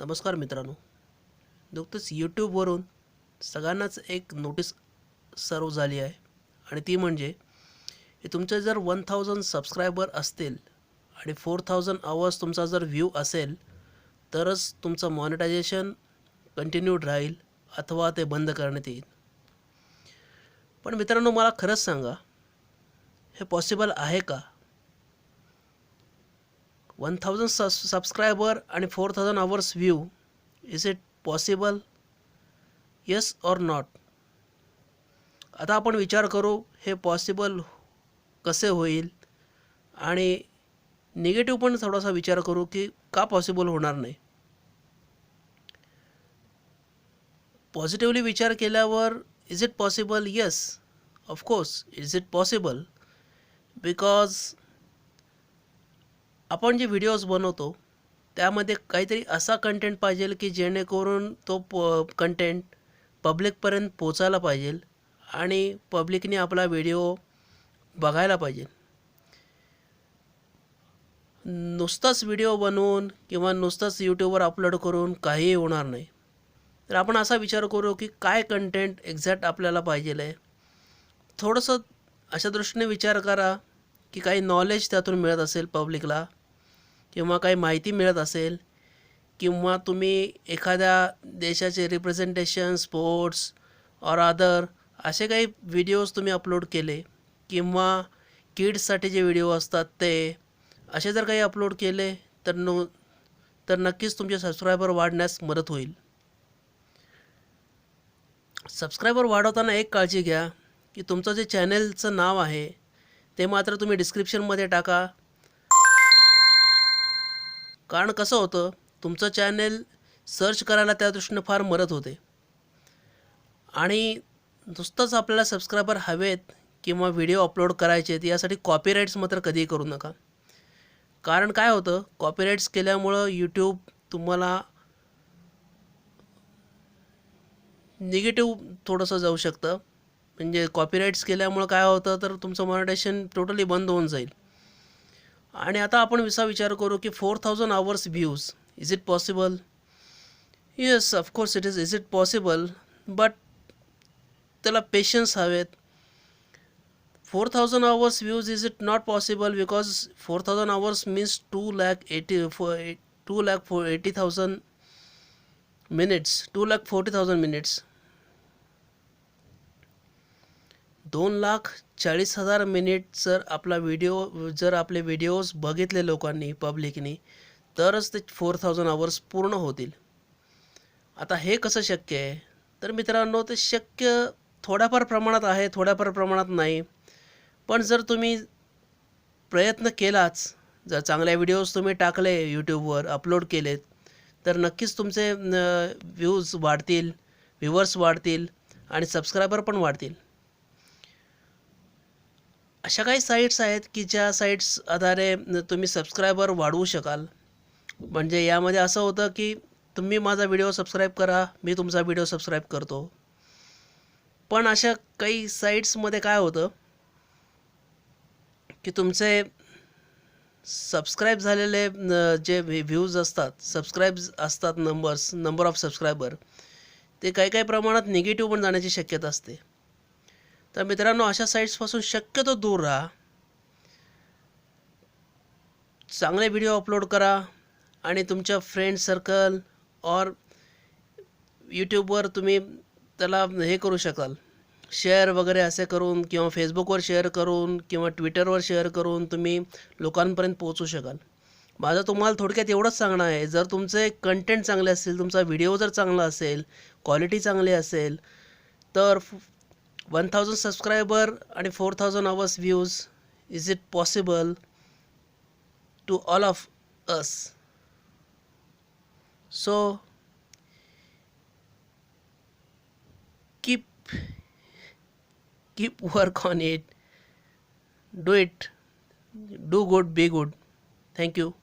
नमस्कार मित्रांनो. नुकतंच यूट्यूबवरून सगळ्यांनाच एक नोटीस सर्व झाली आहे. आणि ती म्हणजे की तुमचे जर वन थाउजंड सबस्क्रायबर असतील आणि फोर थाउजंड आवर्स तुमचा जर व्ह्यू असेल तरच तुमचं मॉनिटायझेशन कंटिन्यूड राहील अथवा ते बंद करण्यात येईल. पण मित्रांनो मला खरंच सांगा हे पॉसिबल आहे का? वन थाउजंड सस सबस्क्रायबर आणि four thousand hours view is it possible yes or not आता आपण विचार करू हे पॉसिबल कसे होईल? आणि निगेटिव्ह पण थोडासा विचार करू की का पॉसिबल होणार नाही? पॉझिटिव्हली विचार केल्यावर is it possible yes of course is it possible because आपण जे व्हिडिओज बनवतो त्यामध्ये काहीतरी असा कंटेंट पाहिजे की जेणेकरून तो प कंटेंट पब्लिकपर्यंत पोचायला पाहिजे आणि पब्लिकने आपला व्हिडिओ बघायला पाहिजे. नुसताच व्हिडिओ बनवून किंवा नुसताच यूट्यूबवर अपलोड करून काहीही होणार नाही. तर आपण असा विचार करू की काय कंटेंट एक्झॅक्ट आपल्याला पाहिजे आहे. थोडंसं अशा दृष्टीने विचार करा की काही नॉलेज त्यातून मिळत असेल पब्लिकला किंवा काही माहिती मिळत असेल किंवा तुम्ही एखाद्या देशाचे रिप्रेझेंटेशन स्पोर्ट्स ऑर अदर असे काही व्हिडिओज तुम्ही अपलोड केले किंवा किड्ससाठी जे व्हिडिओ असतात ते असे जर काही अपलोड केले तर नो तर नक्कीच तुमचे सबस्क्रायबर वाढण्यास मदत होईल. सबस्क्रायबर वाढवताना एक काळजी घ्या की तुमचं जे चॅनेलचं नाव आहे ते मात्र तुम्ही डिस्क्रिप्शनमध्ये टाका. कारण कसं होतं तुमचं चॅनेल सर्च करायला त्या दृष्टीनं फार मदत होते. आणि नुसतंच आपल्याला सबस्क्रायबर हवेत किंवा व्हिडिओ अपलोड करायचे आहेत यासाठी कॉपीराईट्स मात्र कधीही करू नका. कारण काय होतं कॉपीराईट्स केल्यामुळं यूट्यूब तुम्हाला निगेटिव्ह थोडंसं जाऊ शकतं. म्हणजे कॉपीराईट्स केल्यामुळं काय होतं तर तुमचं मॉनिटेशन टोटली बंद होऊन जाईल. आणि आता आपण असा विचार करू की four thousand hours views is it possible yes of course it is is it possible but त्याला पेशन्स हवेत. Four thousand hours views is it not possible because four thousand hours means two lakh eighty four two lakh four eighty thousand minutes two lakh forty thousand minutes दोन लाख चाळीस हजार minute जर आपला video जर आपले videos बघितले लोकांनी पब्लिकनी तरच ते फोर थाउजंड आवर्स पूर्ण होतील. आता हे कसं शक्य आहे? तर मित्रांनो ते शक्य थोड्याफार प्रमाणात आहे थोड्याफार प्रमाणात नाही. पण जर तुम्ही प्रयत्न केलाच जर चांगल्या व्हिडिओज तुम्ही टाकले यूट्यूबवर अपलोड केलेत तर नक्कीच तुमचे व्ह्यूज वाढतील व्ह्यूवर्स वाढतील आणि सबस्क्रायबर पण वाढतील. अशा काही साईट्स आहेत की ज्या साईट्स आधारे तुम्ही सबस्क्रायबर वाढवू शकाल. म्हणजे यामध्ये असं होतं की तुम्ही माझा व्हिडिओ सबस्क्राईब करा मी तुमचा व्हिडिओ सबस्क्राईब करतो. पण अशा काही साईट्समध्ये काय होतं की तुमचे सबस्क्राईब झालेले जे व्ह्यूज असतात सबस्क्राईब असतात नंबर्स नंबर ऑफ सबस्क्रायबर ते काही काही प्रमाणात निगेटिव्ह पण जाण्याची शक्यता असते. तर मित्रांनो अशा साईट्सपासून शक्यतो दूर राहा. चांगले व्हिडिओ अपलोड करा आणि तुमच्या फ्रेंड सर्कल और यूट्यूबवर तुम्ही त्याला हे करू शकाल. शेअर वगैरे असे करून किंवा फेसबुकवर शेअर करून किंवा ट्विटरवर शेअर करून तुम्ही लोकांपर्यंत पोहोचू शकाल. माझं तुम्हाला थोडक्यात एवढंच सांगणं आहे जर तुमचे कंटेंट चांगले असतील तुमचा व्हिडिओ जर चांगला असेल क्वालिटी चांगली असेल तर वन थाउजंड सबस्क्रायबर आणि four thousand hours views is it possible to all of us so keep keep work on it. Do it. Do good be good. Thank you.